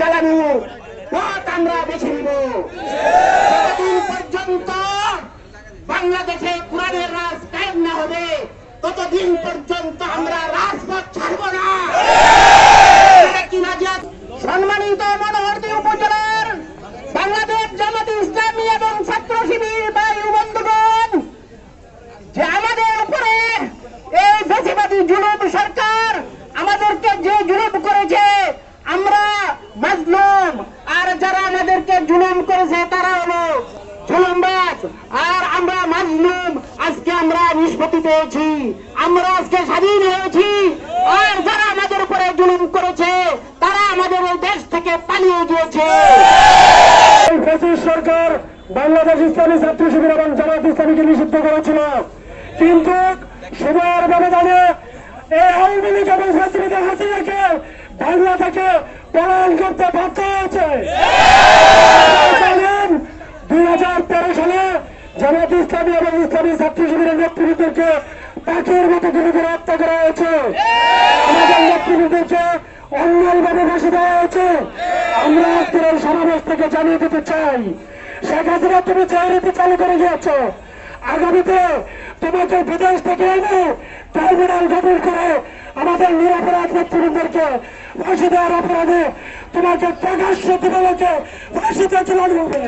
জ্বালানির পথ আমরা বেছে নিব। যতদিন পর্যন্ত বাংলাদেশে কোরআনের রাজ কায়েম না হবে, ততদিন পর্যন্ত আমরা রাজপথ ছাড়ব না? সম্মানিত মনোহরদী উপজেলার বাংলাদেশ জামাতে ইসলামী এবং ছাত্র শিবির বায়ু বন্ধুগণ, যে আমাদের উপরে এই বেশিবাদী জুলুম সরকার আমাদেরকে যে জুলুম করেছে আমরা মাজলুম আর যারা আমাদেরকে জুলুম করেছে তারা হলো জুলুমবাজ। আর আমরা মাজলুম। আজকে আমরা নিষ্পত্তি পেয়েছি আমরা আজকে স্বাধীন হয়েছি। আর যারা আমাদের উপরে জুলুম করেছে, তারা আমাদের ওই দেশ থেকে পালিয়ে গিয়েছে। সরকার বাংলাদেশ ইসলামী ছাত্র শিবির এবং জামাত ইসলামীকে নিষিদ্ধ করেছিল। কিন্তু সময়ের ব্যবধানে এই আওয়ামী লীগ এবং ফ্যাসিলিটি হাসিনাকে বাংলা থেকে পলায়ন করতে বাধ্য হয়েছে দুই হাজার তেরো সালে জামাত ইসলামী এবং ইসলামী ছাত্র শিবিরের নেতৃত্বকে পাখির মতো গুলি করে হত্যা করা হয়েছে। আমাদের নেতৃত্বকে অন্যায়ভাবে বসে দেওয়া হয়েছে। আমরা আজকের এই সমাবেশ থেকে জানিয়ে দিতে চাই, শেখ হাসিনা তুমি যে রীতি চালু করে গিয়েছ, আগামীতে তোমাকে বিদেশ থেকে এনে ট্রাইব্যুনাল গঠন করে আমাদের নিরাপরাধ নেতৃবৃন্দকে ফাঁসি দেওয়ার অপরাধে তোমাকে প্রকাশ্য দিবলকে ফাঁসিতে চলানো হবে।